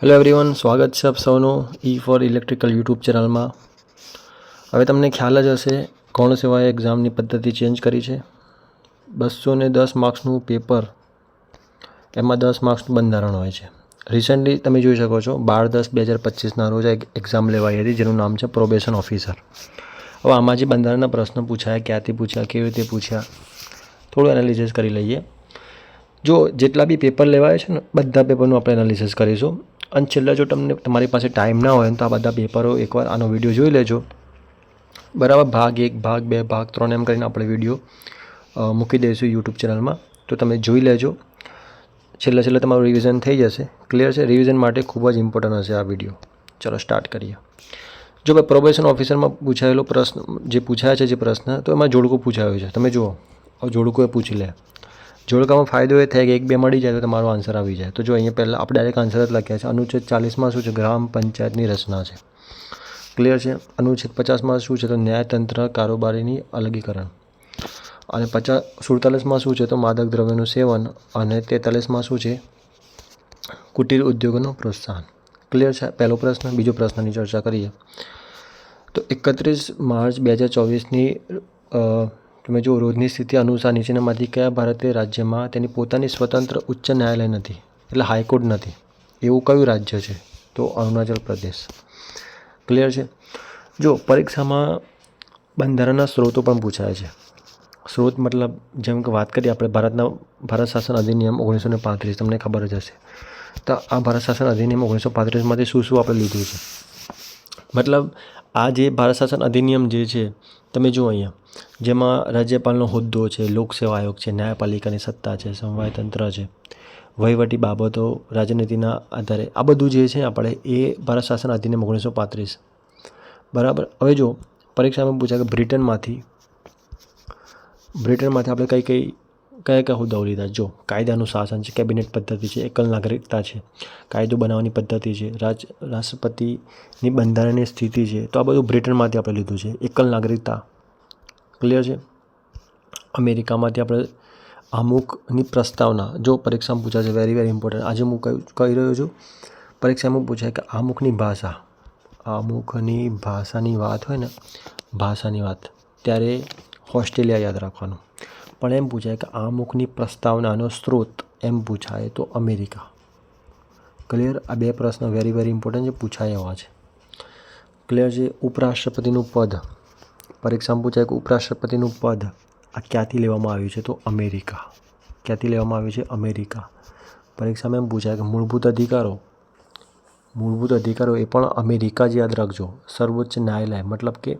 Hello everyone સ્વાગત છે આપ સૌનું ઈ ફોર ઇલેક્ટ્રિકલ યુટ્યુબ ચેનલમાં. હવે તમને ખ્યાલ જ હશે કોણ સેવાએ એક્ઝામની પદ્ધતિ ચેન્જ કરી છે. બસો ને દસ માર્ક્સનું પેપર એમાં દસ માર્ક્સનું બંધારણ હોય છે. રિસન્ટલી તમે જોઈ શકો છો, બાર દસ બે હજાર પચીસના રોજ એક એક્ઝામ લેવાઈ હતી, જેનું નામ છે પ્રોબેશન ઓફિસર હવે આમાં જે બંધારણના પ્રશ્નો પૂછાયા, ક્યાંથી પૂછ્યા, કેવી રીતે પૂછ્યા, થોડું એનાલિસિસ કરી લઈએ. જો જેટલા બી પેપર લેવાય છે ને, બધા પેપરનું આપણે એનાલિસિસ કરીશું. અને છેલ્લે જો તમને તમારી પાસે ટાઈમ ના હોય તો આ બધા પેપરો એકવાર આનો વીડિયો જોઈ લેજો. બરાબર, ભાગ એક, ભાગ બે, ભાગ ત્રણ એમ કરીને આપણે વીડિયો મૂકી દઈશું યુટ્યુબ ચેનલમાં તો તમે જોઈ લેજો. છેલ્લે છેલ્લે તમારું રિવિઝન થઈ જશે. ક્લિયર છે? રિવિઝન માટે ખૂબ જ ઇમ્પોર્ટન્ટ હશે આ વીડિયો ચલો સ્ટાર્ટ કરીએ. જો ભાઈ પ્રોબેશન ઓફિસરમાં પૂછાયેલો પ્રશ્ન, જે પૂછાય છે જે પ્રશ્ન, તો એમાં જોડકું પૂછાયું છે. તમે જુઓ. જોડકું એ પૂછી લે. જોડકામાં ફાયદો એ થાય કે એક બે મળી જાય તો તમારો આન્સર આવી જાય. તો જો અહીંયા પહેલાં આપણે ડાયરેક્ટ આન્સર જ લખ્યા છે. અનુચ્છેદ ચાલીસમાં શું છે? ગ્રામ પંચાયતની રચના છે. ક્લિયર છે? અનુચ્છેદ પચાસમાં શું છે? તો ન્યાયતંત્ર કારોબારીની અલગીકરણ. અને પચાસ સુડતાલીસમાં શું છે? તો માદક દ્રવ્યનું સેવન અને તેતાલીસમાં શું છે? કુટીર ઉદ્યોગોનું પ્રોત્સાહન. ક્લિયર છે? પહેલો પ્રશ્ન. બીજો પ્રશ્નની ચર્ચા કરીએ. તો એકત્રીસ માર્ચ બે હજાર ચોવીસની તમે જો રોજની સ્થિતિ અનુસાર નીચેનામાંથી કયા ભારતીય રાજ્યમાં તેની પોતાની સ્વતંત્ર ઉચ્ચ ન્યાયાલય નથી, એટલે હાઈકોર્ટ નથી, એવું કયું રાજ્ય છે? તો અરુણાચલ પ્રદેશ. ક્લિયર છે? જો પરીક્ષામાં બંધારણના સ્ત્રોતો પણ પૂછાય છે. સ્ત્રોત મતલબ જેમ કે વાત કરીએ આપણે ભારતના ભારત શાસન અધિનિયમ ઓગણીસો ને પાંત્રીસ, તમને ખબર જ હશે. તો આ ભારત શાસન અધિનિયમ ઓગણીસો પાંત્રીસમાંથી શું શું આપણે લીધું છે? મતલબ આ જે ભારત શાસન અધિનિયમ જે છે, તમે જુઓ અહીંયા, જેમાં રાજ્યપાલનો હોદ્દો છે લોકસેવા આયોગ છે, ન્યાયપાલિકાની સત્તા છે, સમવાય તંત્ર છે, વહીવટી બાબતો, રાજનીતિના આધારે, આ બધું જે છે આપણે એ ભારત શાસન અધિનિયમ ઓગણીસો પાંત્રીસ. બરાબર? હવે જો પરીક્ષામાં પૂછાય કે બ્રિટનમાંથી બ્રિટનમાંથી આપણે કઈ કઈ કયા કયા હોદ્દાઓ લીધા જો કાયદાનું શાસન છે, કેબિનેટ પદ્ધતિ છે, એકલ નાગરિકતા છે, કાયદો બનાવવાની પદ્ધતિ છે, રાજ, રાષ્ટ્રપતિની બંધારણીય સ્થિતિ છે, તો આ બધું બ્રિટનમાંથી આપણે લીધું છે. એકલ નાગરિકતા. ક્લિયર છે? અમેરિકામાંથી આપણે અમુકની પ્રસ્તાવના, જો પરીક્ષામાં પૂછાશે વેરી વેરી ઇમ્પોર્ટન્ટ આજે હું કહી રહ્યો છું, પરીક્ષામાં પૂછાય કે અમુકની ભાષા, અમુકની ભાષાની વાત હોય ને, ભાષાની વાત, ત્યારે ઓસ્ટ્રેલિયા યાદ રાખવાનું. પણ એમ પૂછાય કે અમુકની પ્રસ્તાવનાનો સ્ત્રોત એમ પૂછાય તો અમેરિકા. ક્લિયર આ બે પ્રશ્ન વેરી વેરી ઇમ્પોર્ટન્ટ પૂછાય એવા છે. ક્લિયર છે, ઉપરાષ્ટ્રપતિનું પદ. પરીક્ષામાં પૂછાય કે ઉપરાષ્ટ્રપતિનું પદ આ ક્યાંથી લેવામાં આવ્યું છે તો અમેરિકા. ક્યાંથી લેવામાં આવ્યું છે? અમેરિકા. પરીક્ષામાં એમ પૂછાય કે મૂળભૂત અધિકારો. મૂળભૂત અધિકારો એ પણ અમેરિકા જ યાદ રાખજો. સર્વોચ્ચ ન્યાયાલય, મતલબ કે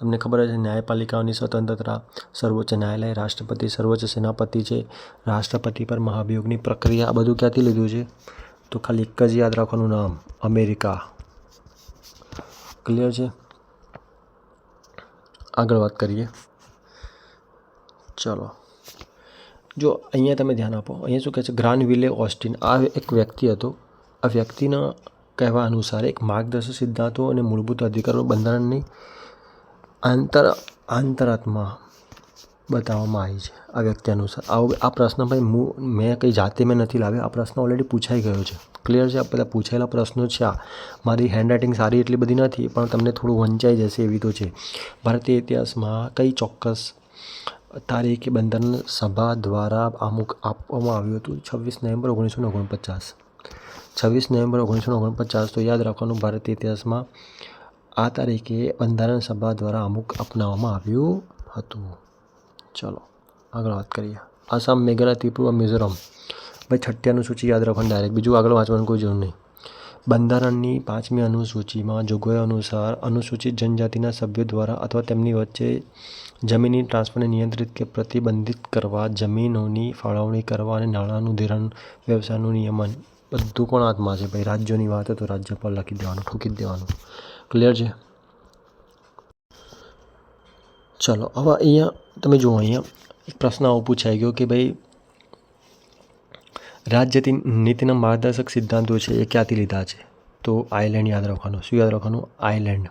તમને ખબર છે ન્યાયપાલિકાઓની સ્વતંત્રતા સર્વોચ્ચ ન્યાયાલય, રાષ્ટ્રપતિ સર્વોચ્ચ સેનાપતિ છે, રાષ્ટ્રપતિ પર મહાભિયોગની પ્રક્રિયા, આ બધું ક્યાંથી લીધું છે? તો ખાલી એક જ યાદ રાખવાનું નામ, અમેરિકા. ક્લિયર છે? આગળ વાત કરીએ. ચલો. જો અહીંયા તમે ધ્યાન આપો, અહીંયા શું કહે છે? ગ્રાન વિલે ઓસ્ટિન, આ એક વ્યક્તિ હતો. આ વ્યક્તિના કહેવા અનુસાર એક માર્ગદર્શક સિદ્ધાંતો અને મૂળભૂત અધિકારો બંધારણની આંતર આંતરાત્મા બતાવવામાં આવી છે આ વ્યક્તિ અનુસાર આવો આ પ્રશ્ન ભાઈ હું મેં કંઈ જાતે મેં નથી લાવ્યો. આ પ્રશ્ન ઓલરેડી પૂછાઈ ગયો છે. ક્લિયર છે? બધા પૂછાયેલા પ્રશ્નો છે આ. મારી હેન્ડરાઇટિંગ સારી એટલી બધી નથી, પણ તમને થોડું વંચાઈ જશે એવી તો છે. ભારતીય ઇતિહાસમાં કઈ ચોક્કસ તારીખે બંધન સભા દ્વારા અમુક આપવામાં આવ્યું હતું? છવ્વીસ નવેમ્બર ઓગણીસો ઓગણપચાસ. છવ્વીસ નવેમ્બર ઓગણીસો ઓગણપચાસ તો યાદ રાખવાનું, ભારતીય ઇતિહાસમાં આ તારીખે બંધારણ સભા દ્વારા અમુક અપનાવવામાં આવ્યું હતું. ચલો, આગળ વાત કરીએ. આસામ, મેઘાલય, ત્રિપુરા, મિઝોરમ. ભાઈ, છઠ્ઠી અનુસૂચિ યાદ રાખવાનું ડાયરેક્ટ બીજું આગળ વાંચવાનું કોઈ જરૂર નહીં. બંધારણની પાંચમી અનુસૂચિમાં જોગવાઈ અનુસાર અનુસૂચિત જનજાતિના સભ્યો દ્વારા અથવા તેમની વચ્ચે જમીનની ટ્રાન્સફરને નિયંત્રિત કે પ્રતિબંધિત કરવા, જમીનોની ફાળવણી કરવા અને નાણાંનું ધિરાણ, વ્યવસાયનું નિયમન. બધું પણ હાથમાં છે. ભાઈ, રાજ્યોની વાત તો રાજ્ય પર લખી દેવાનું ઠોકી દેવાનું. ક્લિયર છે? ચલો, હવે અહીંયા તમે જુઓ, અહીંયા એક પ્રશ્ન આવો પૂછાઈ ગયો કે ભાઈ રાજ્યની નીતિના માર્ગદર્શક સિદ્ધાંતો છે એ ક્યાંથી લીધા છે? તો આયર્લેન્ડ યાદ રાખવાનું, શું યાદ રાખવાનું? આયર્લેન્ડ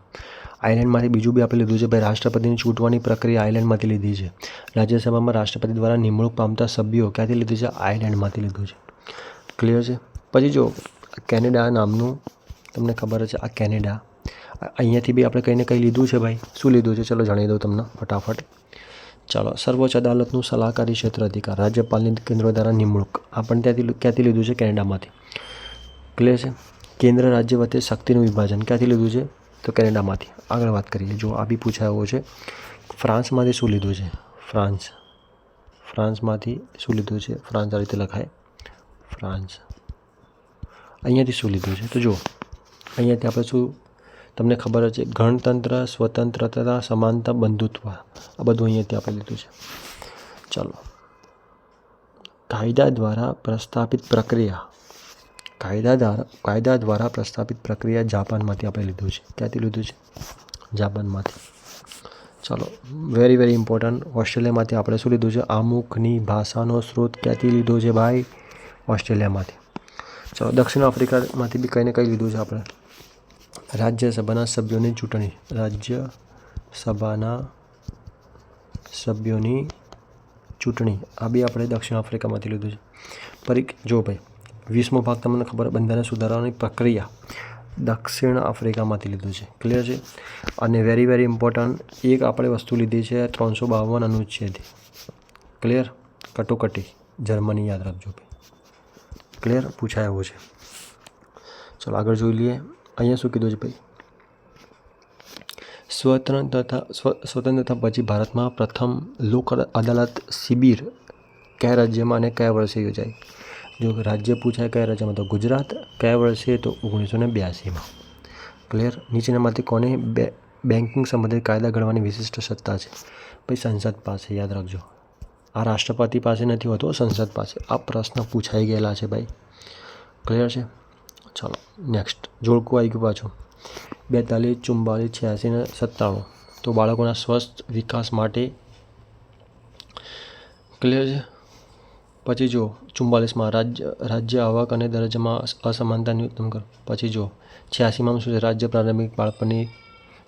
આયર્લેન્ડમાંથી બીજું બી આપણે લીધું છે, ભાઈ, રાષ્ટ્રપતિની ચૂંટવાની પ્રક્રિયા આયર્લેન્ડમાંથી લીધી છે. રાજ્યસભામાં રાષ્ટ્રપતિ દ્વારા નિમણૂક પામતા સભ્યો ક્યાંથી લીધી છે? આયર્લેન્ડમાંથી લીધું છે. ક્લિયર છે? પછી જો કેનેડા નામનું, તમને ખબર છે, આ કેનેડા અહીંયાથી બી આપણે કંઈને કંઈ લીધું છે ભાઈ? શું લીધું છે? ચલો જણાવી દઉં તમને ફટાફટ. ચાલો, સર્વોચ્ચ અદાલતનું સલાહકારી ક્ષેત્ર અધિકાર, રાજ્યપાલની કેન્દ્ર દ્વારા નિમણૂક. આપણે ત્યાંથી ક્યાંથી લીધું છે? કેનેડામાંથી. ક્લિયર છે? કેન્દ્ર રાજ્ય વચ્ચે શક્તિનું વિભાજન ક્યાંથી લીધું છે? તો કેનેડામાંથી. આગળ વાત કરીએ. જો આ બી પૂછાયો છે, ફ્રાન્સમાંથી શું લીધું છે? ફ્રાન્સ. ફ્રાન્સમાંથી શું લીધું છે? ફ્રાન્સ આ રીતે લખાય. ફ્રાન્સ. અહીંયાથી શું લીધું છે? તો જુઓ. અહીંયાથી આપણે શું તમને ખબર જ છે, ગણતંત્ર, સ્વતંત્રતા, સમાનતા, બંધુત્વ. આ બધું અહીંયાથી આપણે લીધું છે. ચાલો. કાયદા દ્વારા પ્રસ્થાપિત પ્રક્રિયા. કાયદા દ્વારા કાયદા દ્વારા પ્રસ્થાપિત પ્રક્રિયા જાપાનમાંથી આપણે લીધું છે. ક્યાંથી લીધું છે? જાપાનમાંથી. ચાલો. વેરી વેરી ઇમ્પોર્ટન્ટ ઓસ્ટ્રેલિયામાંથી આપણે શું લીધું છે? આમુખની ભાષાનો સ્ત્રોત ક્યાંથી લીધો છે, ભાઈ? ઓસ્ટ્રેલિયામાંથી. ચાલો, દક્ષિણ આફ્રિકામાંથી બી કંઈ ને કંઈ લીધું છે આપણે. રાજ્યસભાના સભ્યોની ચૂંટણી. રાજ્યસભાના સભ્યોની ચૂંટણી. આ બી આપણે દક્ષિણ આફ્રિકામાંથી લીધું છે. પરી જો ભાઈ, વીસમો ભાગ તમને ખબર બંધારણ સુધારવાની પ્રક્રિયા દક્ષિણ આફ્રિકામાંથી લીધું છે. ક્લિયર છે? અને વેરી વેરી ઇમ્પોર્ટન્ટ એક આપણે વસ્તુ લીધી છે, ત્રણસો બાવન અનુચ્છેદ. ક્લિયર કટોકટી. જર્મની યાદ રાખજો ભાઈ. ક્લિયર પૂછાય એવો છે. ચલો આગળ જોઈ લઈએ. અહીંયા શું કીધું છે ભાઈ? સ્વતંત્રતા સ્વ સ્વતંત્રતા પછી ભારતમાં પ્રથમ લોક અદાલત શિબિર કયા રાજ્યમાં અને કયા વર્ષે યોજાઈ? જો રાજ્ય પૂછાય કયા રાજ્યમાં, તો ગુજરાત કયા વર્ષે? તો ઓગણીસો ને બ્યાસીમાં. ક્લિયર નીચેનામાંથી કોને બે બેન્કિંગ સંબંધિત કાયદા ઘડવાની વિશિષ્ટ સત્તા છે? ભાઈ, સંસદ પાસે, યાદ રાખજો. આ રાષ્ટ્રપતિ પાસે નથી હોતો, સંસદ પાસે. આ પ્રશ્ન પૂછાઈ ગયેલા છે ભાઈ. ક્લિયર છે? ચાલો નેક્સ્ટ જોડકું આવી ગયું પાછું. બેતાલીસ ચુમ્બાલીસ છ્યાસી ને સત્તાણું. તો બાળકોના સ્વસ્થ વિકાસ માટે ક્લિયર છે? પછી જો ચુમ્બાલીસમાં રાજ્ય રાજ્ય આવક અને દરજ્જામાં અસમાનતા ન્યૂનતમ કરો. પછી જો છ્યાસીમાં શું છે? રાજ્ય પ્રારંભિક બાળપણની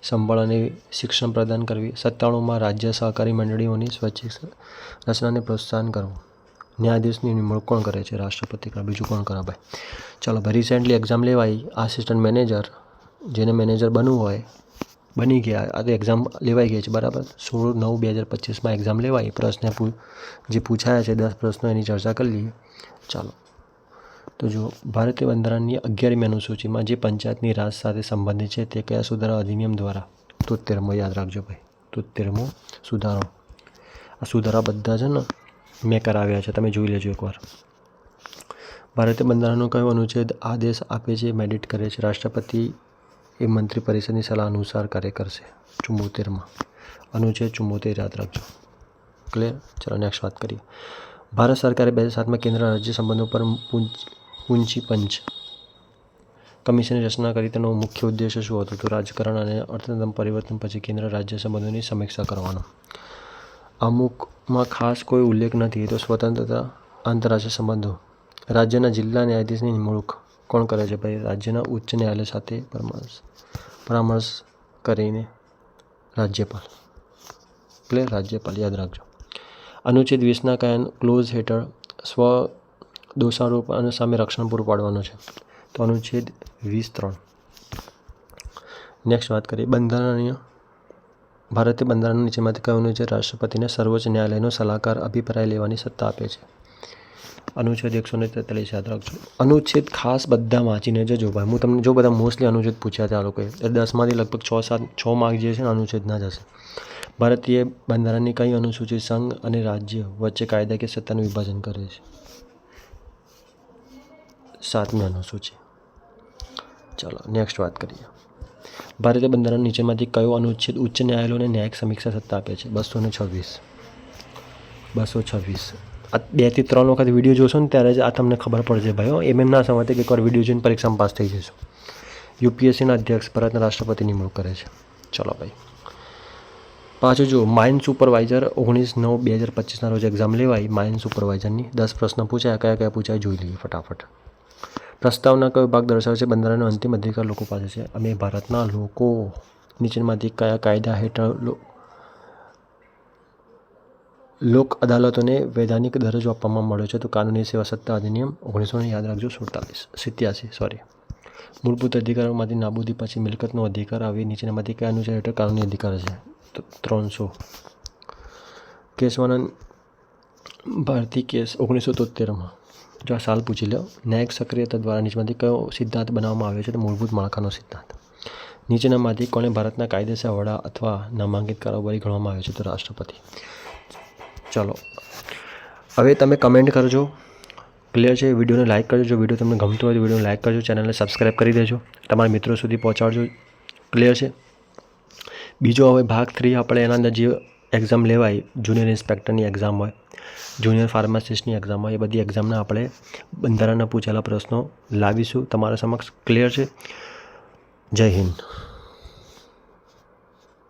સંભાળ અને શિક્ષણ પ્રદાન કરવી. સત્તાણુંમાં રાજ્ય સહકારી મંડળીઓની સ્વૈચ્છિક રચનાને પ્રોત્સાહન કરવું. ન્યાયાધીશની નિમણૂક કોણ કરે છે? રાષ્ટ્રપતિ કરે બીજું કોણ કરે ભાઈ? ચાલો, ભાઈ રિસેન્ટલી એક્ઝામ લેવાઈ. આસિસ્ટન્ટ મેનેજર જેને મેનેજર બનવું હોય, બની ગયા. આ તો એક્ઝામ લેવાઈ ગઈ છે, બરાબર? સોળ નવ બે હજાર પચીસમાં એક્ઝામ લેવાઈ. પ્રશ્ન પૂ- જે પૂછાયા છે, દસ પ્રશ્નો એની ચર્ચા કરી લઈએ. ચાલો. તો જો ભારતીય બંધારણની અગિયારમી અનુસૂચિમાં જે પંચાયતની રાજ સાથે સંબંધિત છે, તે કયા સુધારા અધિનિયમ દ્વારા? તોતેરમો, યાદ રાખજો ભાઈ. તોતેરમો સુધારો. આ સુધારા બધા છે ને મેં કરાવ્યા છે. તમે જોઈ લેજો એકવાર. ભારતીય બંધારણનું કયો અનુચ્છેદ આદેશ આપે છે, મેડિટ કરે છે. રાષ્ટ્રપતિ એ મંત્રી પરિષદની સલાહ અનુસાર કાર્ય કરશે. ચુમ્મોતેરમાં અનુચ્છેદ ચુમ્મોતેર યાદ રાખજો. ક્લિયર ચલો નેક્સ્ટ વાત કરીએ. ભારત સરકારે બે હજાર સાતમાં કેન્દ્ર રાજ્ય સંબંધો પર પૂંચ- પૂંચી કમિશનની રચના કરી. તેનો મુખ્ય ઉદ્દેશ્ય શું હતો? તો રાજકારણ અને અર્થતંત્ર પરિવર્તન પછી કેન્દ્ર રાજ્ય સંબંધોની સમીક્ષા કરવાનો. અમુકમાં ખાસ કોઈ ઉલ્લેખ નથી તો સ્વતંત્રતા આંતરરાષ્ટ્રીય સંબંધો. રાજ્યના જિલ્લા ન્યાયાધીશની નિમણૂક કોણ કરે છે ભાઈ? રાજ્યના ઉચ્ચ ન્યાયાલય સાથે પરામર્શ પરામર્શ કરીને રાજ્યપાલ. એટલે રાજ્યપાલ, યાદ રાખજો. અનુચ્છેદ વીસના કાયન ક્લોઝ હેઠળ સ્વ દોષારોપ અને સામે રક્ષણ પૂરું પાડવાનું છે. તો અનુચ્છેદ વીસ ત્રણ. નેક્સ્ટ વાત કરીએ. બંધારણીય ભારતીય બંધારણ નીચેમાંથી કયું અનુચ્છેદ રાષ્ટ્રપતિને સર્વોચ્ચ ન્યાયાલયનો સલાહકાર અભિપ્રાય લેવાની સત્તા આપે છે. અનુચ્છેદ એકસો ને તેતાલીસ યાદ રાખજો. અનુચ્છેદ ખાસ બધા વાંચીને જજો ભાઈ હું તમને જો બધા મોસ્ટલી અનુચ્છેદ પૂછ્યા હતા આ લોકોએ દસમાંથી લગભગ છ સાત, છ માર્ક જે છે ને અનુચ્છેદના જ હશે. ભારતીય બંધારણની કઈ અનુસૂચિ સંઘ અને રાજ્ય વચ્ચે કાયદાકીય સત્તાનું વિભાજન કરે છે? સાતમી અનુસૂચિ. ચાલો, નેક્સ્ટ વાત કરીએ. ભારતીય બંધારણ નીચેમાંથી કયો અનુચ્છેદ ઉચ્ચ ન્યાયાલયોને ન્યાયિક સમીક્ષા સત્તા આપે છે? બસો ને છવ્વીસ. બસો છવ્વીસ. બેથી ત્રણ વખત વીડિયો જોશો ને ત્યારે જ આ તમને ખબર પડશે ભાઈઓ એમ એમ ના સમજે કે એકવાર વીડિયો જોઈને પરીક્ષામાં પાસ થઈ જશો. યુપીએસસીના અધ્યક્ષ ભારતના રાષ્ટ્રપતિ નિમણૂક કરે છે. ચલો ભાઈ. પાછું જો માઇન સુપરવાઇઝર ઓગણીસ નવ બે હજાર પચીસના રોજ એક્ઝામ લેવાય. માઇન સુપરવાઇઝરની દસ પ્રશ્ન પૂછાયા. કયા કયા પૂછાય? જોઈ લઈએ ફટાફટ. પ્રસ્તાવના કયો ભાગ દર્શાવે છે? બંધારણનો અંતિમ અધિકાર લોકો પાસે છે. અમે ભારતના લોકો નીચેમાંથી કયા કાયદા હેઠળ લોક અદાલતોને વૈધાનિક દરજ્જો આપવામાં મળ્યો છે તો કાનૂની સેવા સત્તા અધિનિયમ ઓગણીસોને યાદ રાખજો, સુડતાલીસ, સિત્યાસી સોરી મૂળભૂત અધિકારોમાંથી નાબૂદી પછી મિલકતનો અધિકાર આવી નીચેનામાંથી કયા અનુસાર હેઠળ કાનૂની અધિકાર છે? તો ત્રણસો. કેશવાનંદ ભારતી કેસ ઓગણીસો તોતેરમાં જો આ સાલ પૂછી લો. ન્યાયિક સક્રિયતા દ્વારા નીચેમાંથી કયો સિદ્ધાંત બનાવવામાં આવ્યો છે તો મૂળભૂત માળખાનો સિદ્ધાંત. નીચેનામાંથી કોને ભારતના કાયદેસર વડા અથવા નામાંકિત કારોબારી ગણવામાં આવ્યો છે તો રાષ્ટ્રપતિ. ચાલો. હવે તમે કમેન્ટ કરજો. ક્લિયર છે? વિડીયોને લાઇક કરજો. જો વીડિયો તમને ગમતો હોય તો વિડીયોને લાઇક કરજો. ચેનલને સબસ્ક્રાઈબ કરી દેજો. તમારા મિત્રો સુધી પહોંચાડજો. ક્લિયર છે? બીજો હવે ભાગ થ્રી આપણે એના અંદર જે એક્ઝામ લેવાય જુનિયર ઇન્સ્પેક્ટરની એક્ઝામ હોય જુનિયર ફાર્માસિસ્ટની એક્ઝામ હોય, એ બધી એક્ઝામના આપણે બંધારણના પૂછેલા પ્રશ્નો લાવીશું. તમારા સમક્ષ ક્લિયર છે? જય હિન્દ.